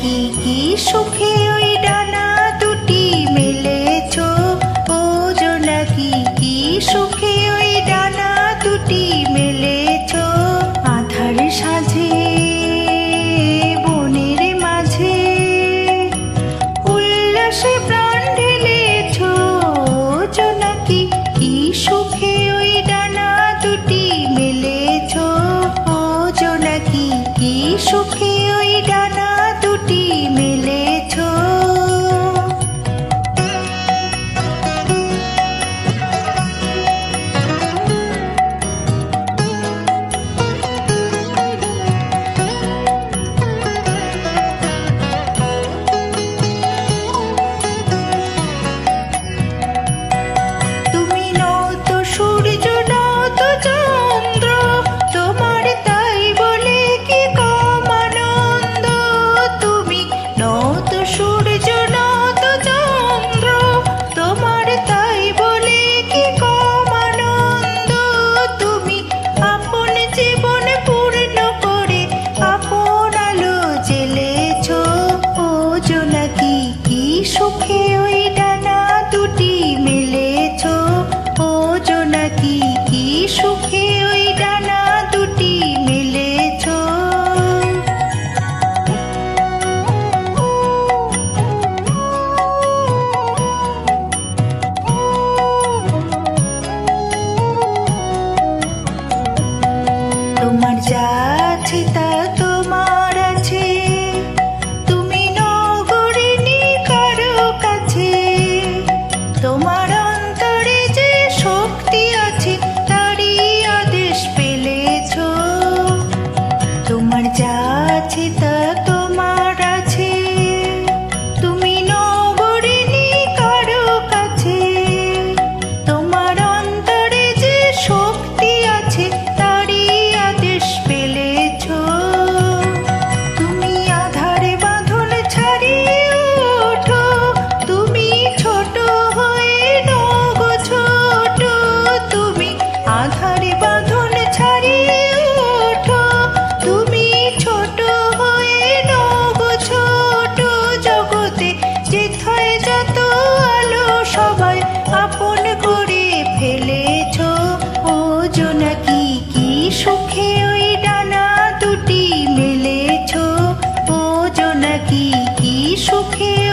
কি কি সুখে ওই ডানা দুটি মেলেছ? ও জোনা কি কি সুখে ওই ডানা দুটি মেলেছ? আধার সাজে বনের মাঝে। উল্লাসে প্রাণ ঢেলেছ জোনা কি কি সুখে তোমার যা তা থাকি কি সুখে